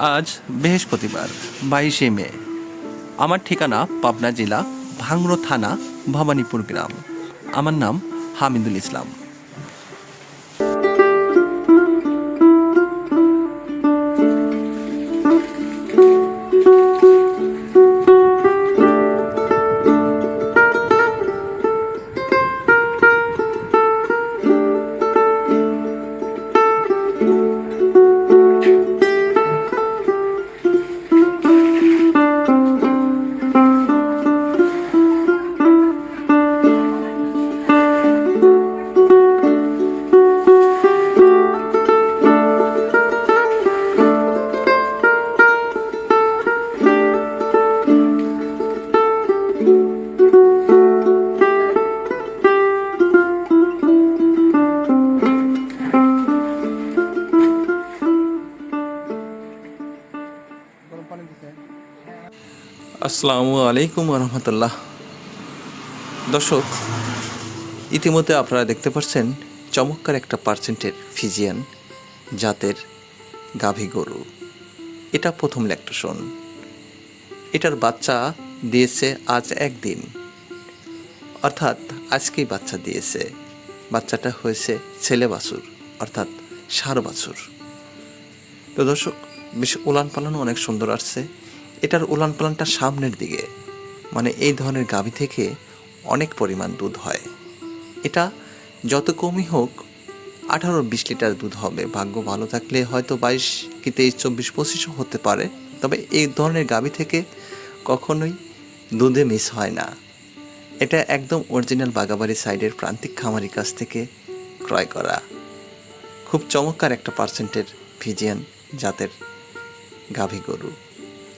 আজ বৃহস্পতিবার, বাইশে মে। আমার ঠিকানা পাবনা জেলা ভাংরো থানা, ভবানীপুর গ্রাম। আমার নাম হামিদুল ইসলাম। আসসালামু আলাইকুম রহমতুল্লাহ দর্শক, ইতিমধ্যে আপনারা দেখতে পাচ্ছেন চমৎকার একটা পার্সেন্টের ফিজিয়ান জাতের গাভী গরু। এটা প্রথম ল্যাকটেশন এটার বাচ্চা দিয়েছে আজ একদিন। অর্থাৎ আজকেই বাচ্চা দিয়েছে। বাচ্চাটা হয়েছে ছেলে বাছুর, অর্থাৎ সার বাছুর। তো দর্শক, বেশ উলান পালানো অনেক সুন্দর আসছে। এটার উলান পালানটা সামনের দিকে মানে এই ধরনের গাভী থেকে অনেক পরিমাণ দুধ হয়। এটা যত কমই হোক, আঠারো বিশ লিটার দুধ হবে। ভাগ্য ভালো থাকলে হয়তো বাইশ কি তেইশ চব্বিশ পঁচিশও হতে পারে। তবে এই ধরনের গাভী থেকে কখনোই দুধে মিস হয় না। এটা একদম অরিজিনাল বাগাবাড়ি সাইডের প্রান্তিক খামারির কাছ থেকে ক্রয় করা। খুব চমৎকার একটা পার্সেন্টের ফিজিয়ান জাতের গাভী গরু।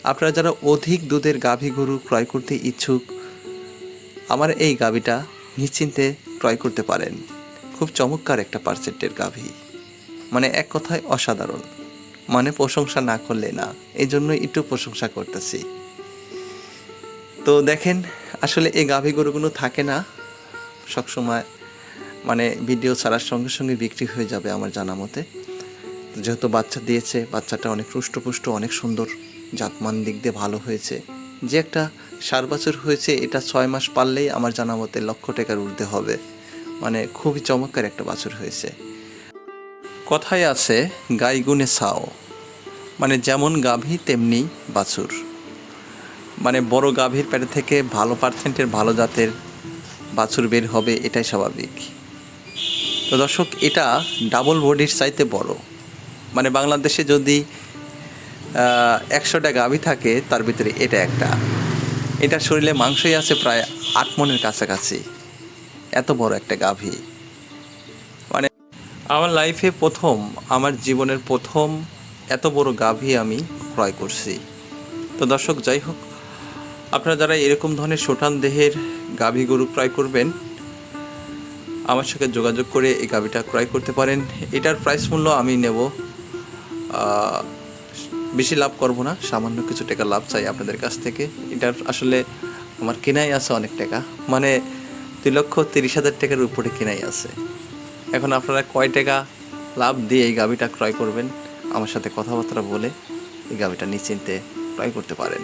আপনারা যারা অধিক দুধের গাভী গরু ক্রয় করতে ইচ্ছুক, আমার এই গাভীটা নিশ্চিন্তে ক্রয় করতে পারেন। খুব চমৎকার একটা পার্সেন্টের গাভী। মানে এক কথায় অসাধারণ। মানে প্রশংসা না করলে না এই জন্য একটু প্রশংসা করতেছি। তো দেখেন, আসলে এই গাভী গরুগুলো থাকে না। সবসময় মানে ভিডিও ছাড়ার সঙ্গে সঙ্গে বিক্রি হয়ে যাবে আমার জানা মতে। যেহেতু বাচ্চা দিয়েছে, বাচ্চাটা অনেক হৃষ্টপুষ্ট অনেক সুন্দর। জাতমান দিক দিয়ে ভালো হয়েছে। যে একটা সার বছর হয়েছে, এটা ছয় মাস পারলেই আমার জানা মতে লক্ষ টাকার ঊর্ধ্বে হবে। মানে খুবই চমৎকার একটা বাছুর হয়েছে। কথায় আছে, গাই গুনে ছাও। মানে যেমন গাভী, তেমনি বাছুর। মানে বড় গাভীর পেটে থেকে ভালো পার্সেন্টের ভালো জাতের বাছুর বের হবে, এটাই স্বাভাবিক। তো দর্শক, এটা ডাবল বডির চাইতে বড়। মানে বাংলাদেশে যদি একশোটা গাভী থাকে, তার ভিতরে এটা একটা। এটার শরীরে মাংসই আছে প্রায় আট মনের কাছাকাছি। এত বড় একটা গাভী। মানে আমার লাইফে প্রথম, আমার জীবনের প্রথম এত বড় গাভী আমি ক্রয় করছি। তো দর্শক, যাই হোক, আপনারা যারা এরকম ধরনের সোটান দেহের গাভী গরু ক্রয় করবেন, আমার সাথে যোগাযোগ করে এই গাভীটা ক্রয় করতে পারেন। এটার প্রাইস মূল্য আমি নেব বেশি লাভ করব না, সামান্য কিছু টাকা লাভ চাই আপনাদের কাছ থেকে। এটার আসলে আমার কেনাই আছে অনেক টাকা। মানে দুই লক্ষ তিরিশ হাজার টাকার উপরে কেনাই আছে। এখন আপনারা কয় টাকা লাভ দিয়ে এই গাভীটা ক্রয় করবেন? আমার সাথে কথাবার্তা বলে এই গাভীটা নিশ্চিন্তে ক্রয় করতে পারেন।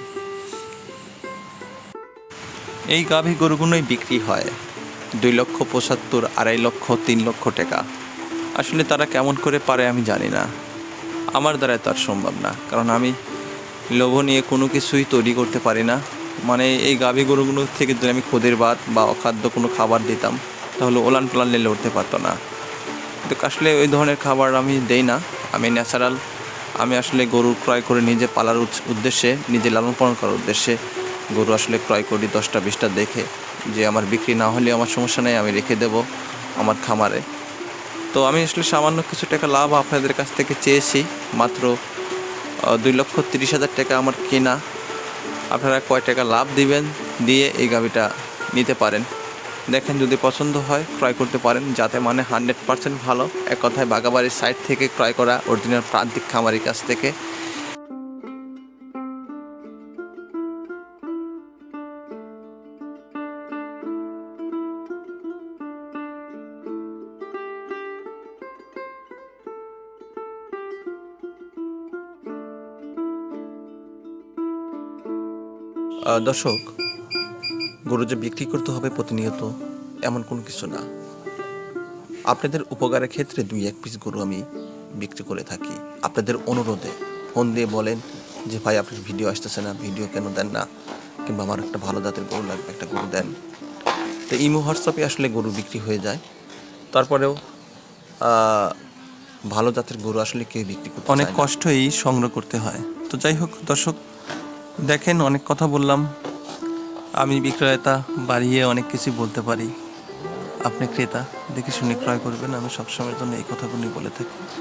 এই গাভী গরুগুলোই বিক্রি হয়। দুই লক্ষ পঁচাত্তর, আড়াই লক্ষ, তিন লক্ষ টাকা। আসলে তারা কেমন করে পারে আমি জানি না। আমার দ্বারা তো আর সম্ভব না। কারণ আমি লোভ নিয়ে কোনো কিছুই তৈরি করতে পারি না। মানে এই গাভী গরুগুলো থেকে যদি আমি খোদের ভাত বা অখাদ্য কোনো খাবার দিতাম, তাহলে ওলান প্লান লেলে উঠতে পারতো না। কিন্তু আসলে ওই ধরনের খাবার আমি দেই না। আমি ন্যাচারাল। আমি আসলে গরু ক্রয় করে নিজে পালার উদ্দেশ্যে, নিজে লালন পালন করার উদ্দেশ্যে গরু আসলে ক্রয় করি দশটা বিশটা দেখে যে আমার বিক্রি না হলে আমার সমস্যা নেই, আমি রেখে দেব আমার খামারে। তো আমি আসলে সামান্য কিছু টাকা লাভ আপনাদের কাছ থেকে চেয়েছি। মাত্র দুই লক্ষ তিরিশ হাজার টাকা আমার কেনা। আপনারা কয় টাকা লাভ দিবেন, দিয়ে এই গাভিটা নিতে পারেন। দেখেন যদি পছন্দ হয়, ক্রয় করতে পারেন, যাতে মানে হান্ড্রেড পার্সেন্ট ভালো। এক কথায় বাগাবাড়ির সাইড থেকে ক্রয় করা অরিজিনাল প্রান্তিক খামারির কাছ থেকে। দর্শক গরু যে বিক্রি করতে হবে প্রতিনিয়ত এমন কোনো কিছু না। আপনাদের উপকারের ক্ষেত্রে দুই এক পিস গরু আমি বিক্রি করে থাকি। আপনাদের অনুরোধে ফোন দিয়ে বলেন যে ভাই আপনার ভিডিও আসতেছে না ভিডিও কেন দেন না? কিংবা আমার একটা ভালো জাতের গরু লাগবে একটা গরু দেন। তো ইমো হোয়াটসঅ্যাপে আসলে গরু বিক্রি হয়ে যায়। তারপরেও ভালো জাতের গরু আসলে কেউ বিক্রি করতে অনেক কষ্টই সংগ্রহ করতে হয়। তো যাই হোক দর্শক দেখেন, অনেক কথা বললাম। আমি বিক্রয়তা বাড়িয়ে অনেক কিছু বলতে পারি। আপনি ক্রেতা, দেখে শুনে ক্রয় করবেন। আমি সবসময়ের জন্য এই কথাগুলি বলে থাকি।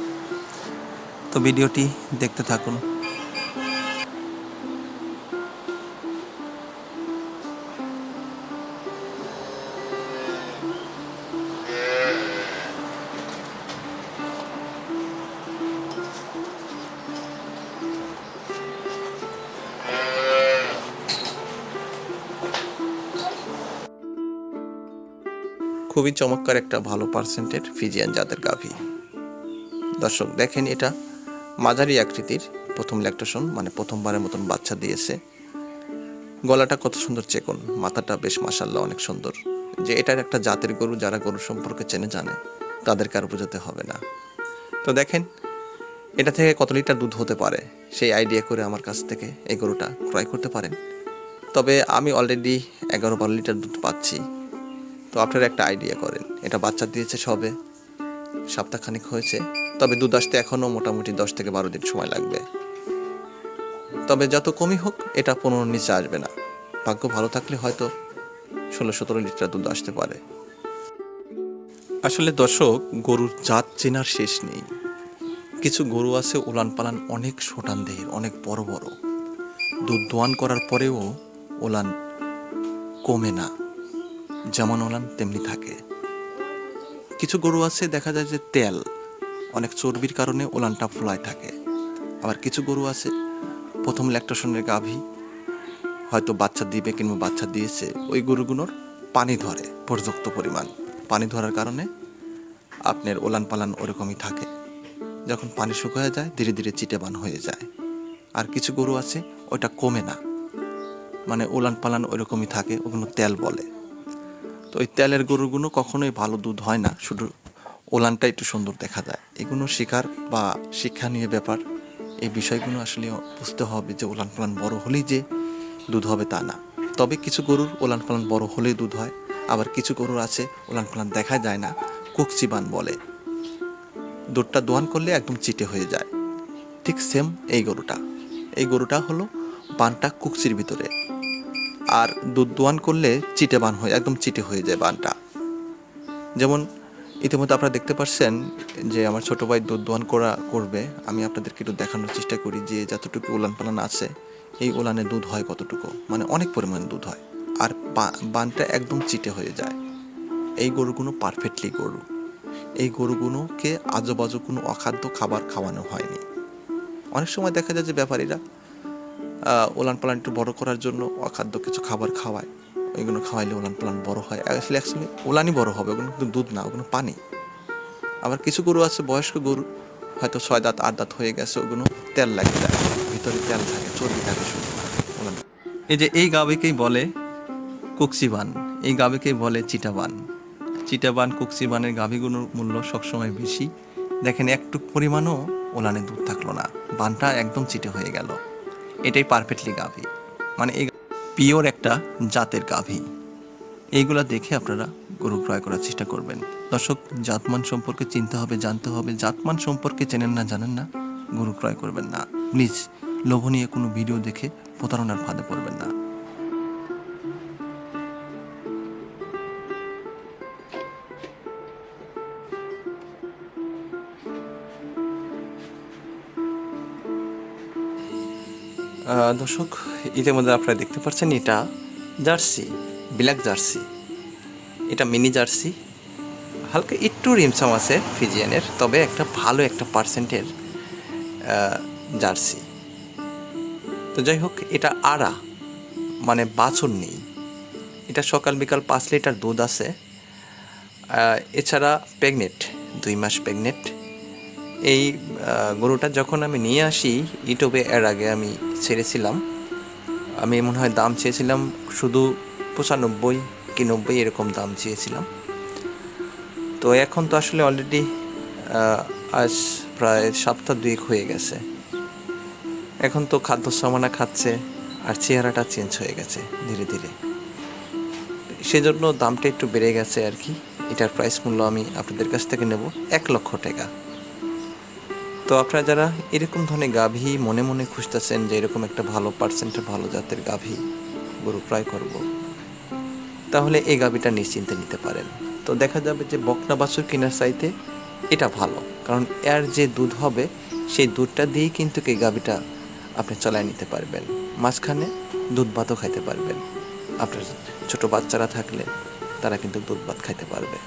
তো ভিডিওটি দেখতে থাকুন। খুবই চমৎকার একটা ভালো পার্সেন্টের ফিজিয়ান জাতের গাভী। দর্শক, দেখেন এটা মাঝারি আকৃতির প্রথম ল্যাকটেশন মানে প্রথমবারের মতন বাচ্চা দিয়েছে। গলাটা কত সুন্দর চেকন, মাথাটা বেশ মাসাল্লাহ অনেক সুন্দর। যে এটার একটা জাতের গরু যারা গরু সম্পর্কে চেনে জানে তাদেরকে আর বোঝাতে হবে না। তো দেখেন, এটা থেকে কত লিটার দুধ হতে পারে? সেই আইডিয়া করে আমার কাছ থেকে এই গরুটা ক্রয় করতে পারেন। তবে আমি অলরেডি এগারো বারো লিটার দুধ পাচ্ছি। তো আপনারা একটা আইডিয়া করেন। এটা বাচ্চা দিয়েছে সবে, সপ্তাহখানিক হয়েছে, তবে দুধ আসতে এখনও মোটামুটি দশ থেকে বারো দিন সময় লাগবে। তবে যত কমই হোক, এটা পনেরো নিচে আসবে না। ভাগ্য ভালো থাকলে হয়তো ষোলো সতেরো লিটার দুধ আসতে পারে। আসলে দর্শক, গরুর জাত চেনার শেষ নেই। কিছু গরু আছে উলান পালান অনেক সোটান দেহের অনেক বড় বড়। দুধ দোয়ান করার পরেও ওলান কমে না। যেমন ওলান, তেমনি থাকে। কিছু গরু আছে, দেখা যায় যে তেল, অনেক চর্বির কারণে ওলানটা ফোলায় থাকে। আবার কিছু গরু আছে, প্রথম ল্যাকটেশনের গাভী, হয়তো বাচ্চা দিবে কিংবা বাচ্চা দিয়েছে, ওই গরুগুলোর পানি ধরে, পর্যাপ্ত পরিমাণ। পানি ধরার কারণে আপনার ওলান পালান ওরকমই থাকে। যখন পানি শুকিয়ে যায়, ধীরে ধীরে চিটেবান হয়ে যায়। আর কিছু গরু আছে, ওটা কমে না। মানে ওলান পালান ওইরকমই থাকে, ওগুলো তেল বলে। তো ওই তেলের গরুগুলো কখনোই ভালো দুধ হয় না। শুধু ওলানটা একটু সুন্দর দেখা যায়। এগুলো শিকার বা শিক্ষণীয় ব্যাপার। এই বিষয়গুলো আসলে বুঝতে হবে যে ওলান পালান বড় হলেই যে দুধ হবে তা না। তবে কিছু গরুর ওলান পালান বড় হলেই দুধ হয়। আবার কিছু গরুর আছে, ওলান পালান দেখা যায় না, কুকচিবান বলে। দুধটা দোয়ান করলে একদম চিটে হয়ে যায়। ঠিক সেম এই গরুটা। এই গরুটা হলো বানটা কুকচির ভিতরে। আর দুধ দোয়ান করলে চিটে বান হয়ে, একদম চিটে হয়ে যায় বানটা। যেমন ইতিমধ্যে আপনারা দেখতে পাচ্ছেন যে আমার ছোট ভাই দুধ দোয়ান করা, করবে। আমি আপনাদেরকে একটু দেখানোর চেষ্টা করি যে যতটুকু উলান পালান আছে, এই উলানে দুধ হয় কতটুকু? মানে অনেক পরিমাণ দুধ হয়। আর বানটা একদম চিটে হয়ে যায়। এই গরুগুলো পারফেক্টলি গরু। এই গরুগুলোকে আজোবাজো কোনো অখাদ্য খাবার খাওয়ানো হয়নি। অনেক সময় দেখা যায় যে ব্যাপারীরা ওলান পালান একটু বড় করার জন্য অখাদ্য কিছু খাবার খাওয়ায়। ওইগুলো খাওয়াইলে ওলান পালান বড় হয়। আসলে অ্যাকচুয়ালি ওলানই বড় হবে, ওগুলো কিন্তু দুধ না, ওগুলো পানি। আবার কিছু গরু আছে, বয়স্ক গরু, হয়তো ছয় দাঁত, আট দাঁত হয়ে গেছে, ওগুলো তেল লাগে ভিতরে তেল থাকে, চর্বি থাকে এই যে এই গাবিকেই বলে কুকসিবান, এই গাবিকেই বলে চিটাবান। চিটাবান, কুকসিবানের গাভিগুলোর মূল্য সবসময় বেশি। দেখেন, একটু পরিমাণও ওলানে দুধ থাকল না। বানটা একদম চিটে হয়ে গেল। এটাই পারফেক্টলি গাভি। মানে এই পিওর একটা জাতের গাভি। এইগুলা দেখে আপনারা গরু ক্রয় করার চেষ্টা করবেন। দর্শক, জাতমান সম্পর্কে চিনতে হবে, জানতে হবে। জাতমান সম্পর্কে চেনেন না, জানেন না, গরু ক্রয় করবেন না। প্লিজ, লোভনীয় কোনো ভিডিও দেখে প্রতারণার ফাঁদে পড়বেন না। দর্শক, ইতিমধ্যে আপনারা দেখতে পাচ্ছেন এটা জার্সি, ব্ল্যাক জার্সি। এটা মিনি জার্সি। হালকা একটু রিমসাম আছে ফিজিয়ানের, তবে একটা ভালো একটা পার্সেন্টের জার্সি। তো যাই হোক, এটা আড়া মানে বাছুর নেই। এটা সকাল বিকাল পাঁচ লিটার দুধ আছে। এছাড়া প্রেগনেন্ট, দুই মাস প্রেগনেন্ট। এই গরুটা যখন আমি নিয়ে আসি ইউটিউবে এর আগে আমি ছেড়েছিলাম। আমি মনে হয় দাম চেয়েছিলাম শুধু পঁচানব্বই কি নব্বই এরকম দাম চেয়েছিলাম। তো এখন তো আসলে অলরেডি আজ প্রায় সপ্তাহ দুয়েক হয়ে গেছে। এখন তো খাদ্য সামানা খাচ্ছে আর চেহারাটা চেঞ্জ হয়ে গেছে ধীরে ধীরে। সেজন্য দামটা একটু বেড়ে গেছে আর কি। এটার প্রাইস মূল্য আমি আপনাদের কাছ থেকে নেব এক লক্ষ টাকা। তো আপনারা যারা এরকম ধরনের গাভী মনে মনে খুঁজতেছেন যে এরকম একটা ভালো পার্সেন্টের ভালো জাতের গাভী গরু ক্রয় করব, তাহলে এই গাভীটা নিশ্চিন্তে নিতে পারেন। তো দেখা যাবে যে বকনা বাছুর কেনার চাইতে এটা ভালো, কারণ এর যে দুধ হবে, সেই দুধটা দিয়েই কিন্তু এই গাভীটা আপনি চালায় নিতে পারবেন। মাঝখানে দুধ ভাতও খাইতে পারবেন। আপনার ছোট বাচ্চারা থাকলে তারা কিন্তু দুধ ভাত খাইতে পারবে।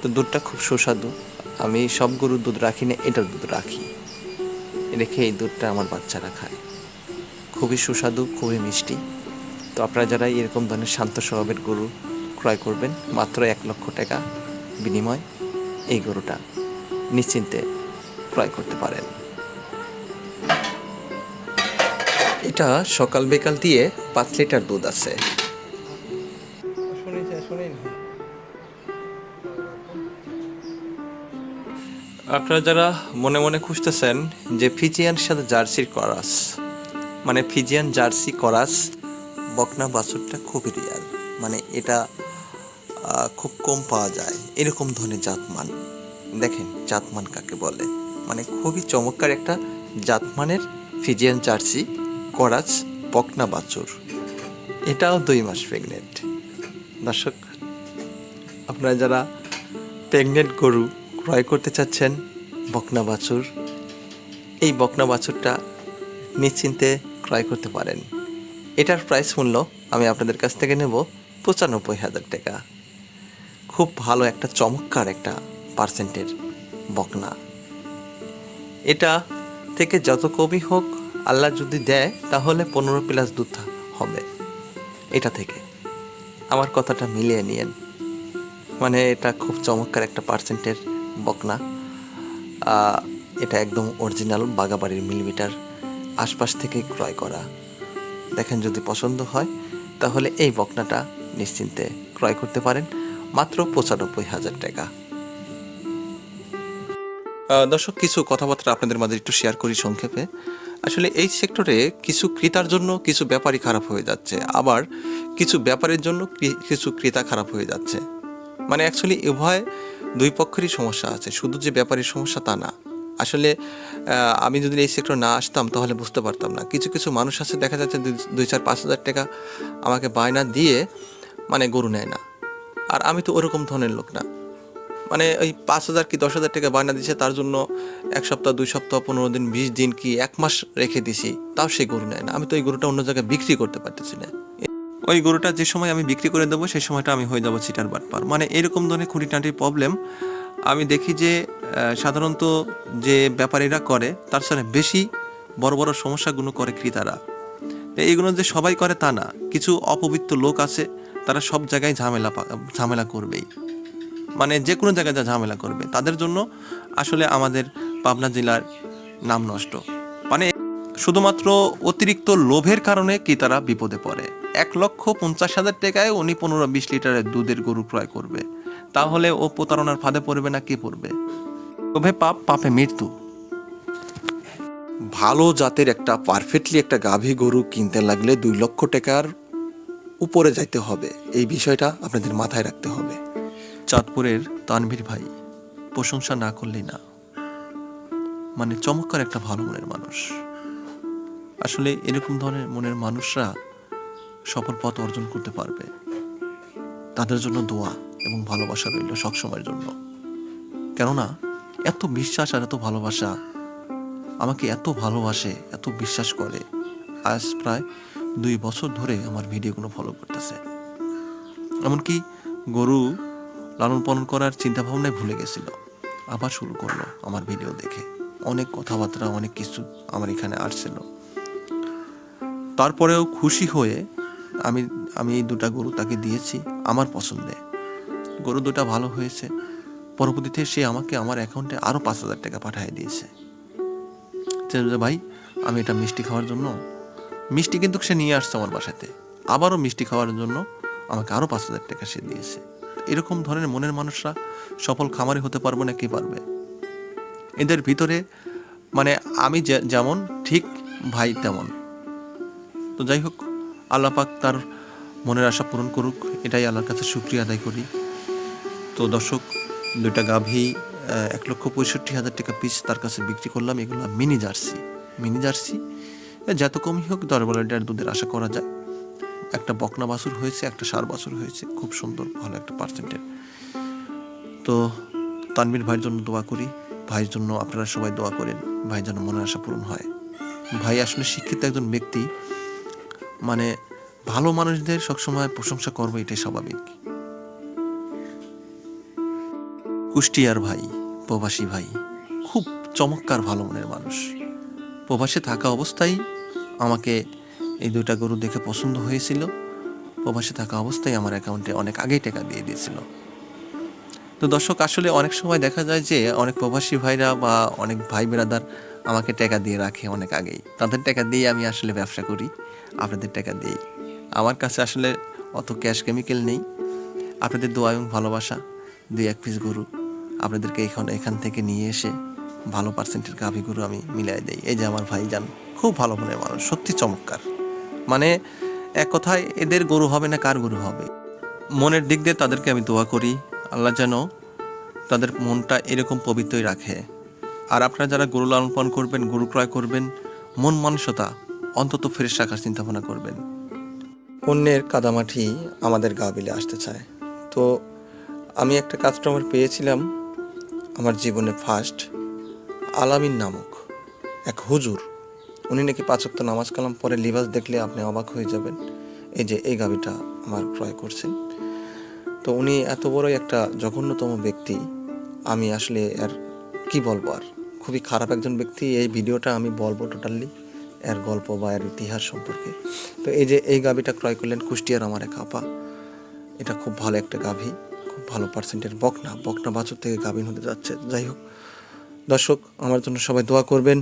তো দুধটা খুব সুস্বাদু। আমি সব গরুর দুধ রাখি না, এটার দুধ রাখি। রেখে এই দুধটা আমার বাচ্চারা খায়। খুবই সুস্বাদু, খুবই মিষ্টি। তো আপনারা যারা এরকম ধরনের শান্ত স্বভাবের গরু ক্রয় করবেন, মাত্র এক লক্ষ টাকা বিনিময় এই গরুটা নিশ্চিন্তে ক্রয় করতে পারেন। এটা সকাল বিকাল দিয়ে পাঁচ লিটার দুধ আছে। আপনারা যারা মনে মনে খুঁজতেছেন যে ফিজিয়ান সাথে জার্সির করাস মানে ফিজিয়ান জার্সি করাস, বকনা বাছুরটা খুবই রিয়াল মানে এটা খুব কম পাওয়া যায়। এরকম ধরনের জাতমান। দেখেন জাতমান কাকে বলে। মানে খুবই চমৎকার একটা জাতমানের ফিজিয়ান জার্সি করাস বকনা বাছুর। এটাও দুই মাস প্রেগনেন্ট দর্শক, আপনারা যারা প্রেগনেন্ট গরু ক্রয় করতে চাচ্ছেন বকনা বাছুর, এই বকনা বাছুরটা নিশ্চিন্তে ক্রয় করতে পারেন। এটার প্রাইস মূল্য আমি আপনাদের কাছ থেকে নেব পঁচানব্বই হাজার টাকা। খুব ভালো একটা চমৎকার একটা পার্সেন্টের বকনা। এটা থেকে যত কমই হোক আল্লাহ যদি দেয়, তাহলে পনেরো প্লাস দুধ হবে। এটা থেকে। আমার কথাটা মিলিয়ে নিয়েন। মানে এটা খুব চমৎকার একটা পার্সেন্টের বকনা। এটা একদম অরিজিনাল বাগাবাড়ির মিলিমিটার আশপাশ থেকে ক্রয় করা। দেখেন যদি পছন্দ হয়, তাহলে এই বকনাটা নিশ্চিন্তে ক্রয় করতে পারেন, মাত্র পঁচানব্বই হাজার টাকা। দর্শক, কিছু কথাবার্তা আপনাদের মাঝে একটু শেয়ার করি সংক্ষেপে। আসলে এই সেক্টরে কিছু ক্রেতার জন্য কিছু ব্যাপারই খারাপ হয়ে যাচ্ছে। আবার কিছু ব্যাপারের জন্য কিছু ক্রেতা খারাপ হয়ে যাচ্ছে। মানে অ্যাকচুয়ালি উভয় দুই পক্ষেরই সমস্যা আছে। শুধু যে ব্যাপারীর সমস্যা তা না। আসলে আমি যদি এই সেক্টর না আসতাম তাহলে বুঝতে পারতাম না। কিছু কিছু মানুষ আছে, দেখা যাচ্ছে দুই- চার, পাঁচ হাজার টাকা আমাকে বায়না দিয়ে মানে গরু নেয় না। আর আমি তো ওরকম ধরনের লোক না। মানে ওই পাঁচ হাজার কি দশ হাজার টাকা বায়না দিছে তার জন্য এক সপ্তাহ, দুই সপ্তাহ, পনেরো দিন, বিশ দিন কি এক মাস রেখে দিছি, তাও সেই গরু নেয় না। আমি তো ওই গরুটা অন্য জায়গায় বিক্রি করতে পারতেছি না। ওই গরুটা যে সময় আমি বিক্রি করে দেবো, সেই সময়টা আমি হয়ে যাব চিটার বাটপার মানে এরকম ধরনের খুঁটিনাটির প্রবলেম আমি দেখি যে সাধারণত যে ব্যাপারীরা করে, তার সাথে বেশি বড় বড় সমস্যাগুলো করে ক্রেতারা। এইগুলো যে সবাই করে তা না, কিছু অপবিত্র লোক আছে, তারা সব জায়গায় ঝামেলা ঝামেলা করবেই। মানে যে কোনো জায়গায় যা ঝামেলা করবে, তাদের জন্য আসলে আমাদের পাবনা জেলার নাম নষ্ট। মানে শুধুমাত্র অতিরিক্ত লোভের কারণে কি তারা বিপদে পড়ে। এক লক্ষ পঞ্চাশ হাজার টাকায় উনি পনেরো বিশ লিটারের দুধের গরু ক্রয় করবে। তাহলে ও প্রতারণার ফাঁদে পড়বে না কে পড়বে? তবে পাপ পাপে মৃত্যু। ভালো জাতের একটা পারফেক্টলি একটা গাভী গরু কিনতে লাগলে দুই লক্ষ টাকার উপরে যাইতে হবে। এই বিষয়টা আপনাদের মাথায় রাখতে হবে। চাঁদপুরের তানভীর ভাই প্রশংসা না করলেই না। মানে চমৎকার একটা ভালো মনের মানুষ। আসলে এরকম ধরনের মনের মানুষরা সফল পথ অর্জন করতে পারবে। তাদের জন্য দোয়া এবং ভালোবাসা রইল সবসময়ের জন্য। কেননা, এত বিশ্বাস আর এত ভালোবাসা আমাকে এত ভালোবাসে, এত বিশ্বাস করে, আজ প্রায় দুই বছর ধরে আমার ভিডিওগুলো ফলো করতেছে। এমনকি গরু লালন পালন করার চিন্তা ভাবনায় ভুলে গেছিল। আবার শুরু করল আমার ভিডিও দেখে। অনেক কথাবার্তা, অনেক কিছু আমার এখানে আসছিল। তারপরেও খুশি হয়ে আমি আমি এই দুটা গরু তাকে দিয়েছি আমার পছন্দে। গরু দুটা ভালো হয়েছে। পরবর্তীতে সে আমাকে আমার অ্যাকাউন্টে আরও পাঁচ হাজার টাকা পাঠিয়ে দিয়েছে। ভাই, আমি এটা মিষ্টি খাওয়ার জন্য, মিষ্টি কিন্তু সে নিয়ে আসছে আমার বাসাতে। আবারও মিষ্টি খাওয়ার জন্য আমাকে আরও পাঁচ হাজার টাকা সে দিয়েছে। এরকম ধরনের মনের মানুষরা সফল খামারি হতে পারবে না, কি পারবে? এদের ভিতরে মানে আমি যেমন, ঠিক ভাই তেমন। তো যাই হোক আল্লাহ পাক তার মনের আশা পূরণ করুক, এটাই আল্লাহর কাছে শুক্রিয়া আদায় করি। তো দর্শক, দুইটা গাভী এক লক্ষ পঁয়ষট্টি হাজার টাকা পিস তার কাছে বিক্রি করলাম, এগুলো মিনি জার্সি মিনি জার্সি যত কমই হোক দশ বারো লিটার দুধের আশা করা যায়। একটা বকনা বাছুর হয়েছে, একটা সার বাছুর হয়েছে, খুব সুন্দর, ভালো একটা পার্সেন্টের তো তানবির ভাইয়ের জন্য দোয়া করি। ভাইয়ের জন্য আপনারা সবাই দোয়া করেন, ভাই যেন মনের আশা পূরণ হয়। ভাই আসলে শিক্ষিত একজন ব্যক্তি মানে ভালো মানুষদের সবসময় প্রশংসা করবে, এটাই স্বাভাবিক। কুষ্টিয়ার ভাই, প্রবাসী ভাই, খুব চমৎকার ভালো মনের মানুষ। প্রবাসে থাকা অবস্থায় আমাকে এই দুইটা গরু দেখে পছন্দ হয়েছিল। প্রবাসে থাকা অবস্থায় আমার অ্যাকাউন্টে অনেক আগেই টাকা দিয়ে দিয়েছিল। তো দর্শক, আসলে অনেক সময় দেখা যায় যে অনেক প্রবাসী ভাইরা বা অনেক ভাই বেরাদার আমাকে টাকা দিয়ে রাখে অনেক আগেই। তাদের টাকা দিয়ে আমি আসলে ব্যবসা করি, আপনাদের টাকা দিই আমার কাছে আসলে অত ক্যাশ কেমিক্যাল নেই। আপনাদের দোয়া এবং ভালোবাসা, দুই এক পিস গরু আপনাদেরকে এখান এখান থেকে নিয়ে এসে ভালো পার্সেন্টের গাভী গরু আমি মিলাই দেই। এই যে আমার ভাই যান খুব ভালো মনের মানুষ, সত্যি চমৎকার। মানে এক কথায় এদের গরু হবে না কার গরু হবে? মনের দিক দিয়ে তাদেরকে আমি দোয়া করি, আল্লাহ যেন তাদের মনটা এরকম পবিত্রই রাখে। আর আপনারা যারা গরু লালন পালন করবেন, গরু ক্রয় করবেন, মন মানসতা অন্তত ফ্রেশ রাখার চিন্তা ভাবনা করবেন। অন্যের কাদামাটি আমাদের গা বিলে আসতে চায়। তো আমি একটা কাস্টমার পেয়েছিলাম, আমার জীবনে ফার্স্ট আলামিন নামক এক হুজুর। উনি নাকি পাঁচক্ত নামাজ কালাম পরে লিবাস দেখলে আপনি অবাক হয়ে যাবেন, এই যে এই গাবিটা আমার ক্রয় করছেন। তো উনি এত বড় একটা জঘন্যতম ব্যক্তি, আমি আসলে আর কি বলব আর? খুবই খারাপ একজন ব্যক্তি এই ভিডিওটা আমি বলব টোটালি এর গল্প বা এর ইতিহাস সম্পর্কে। তো এই যে এই গাভিটা ক্রয় করলেন কুষ্টিয়ার আমার এক আপা, এটা খুব ভালো একটা গাভী, খুব ভালো পার্সেন্টের বকনা বকনা বাছুর থেকে গাভিন হতে যাচ্ছে। যাই হোক, দর্শক, আমার জন্য সবাই দোয়া করবেন।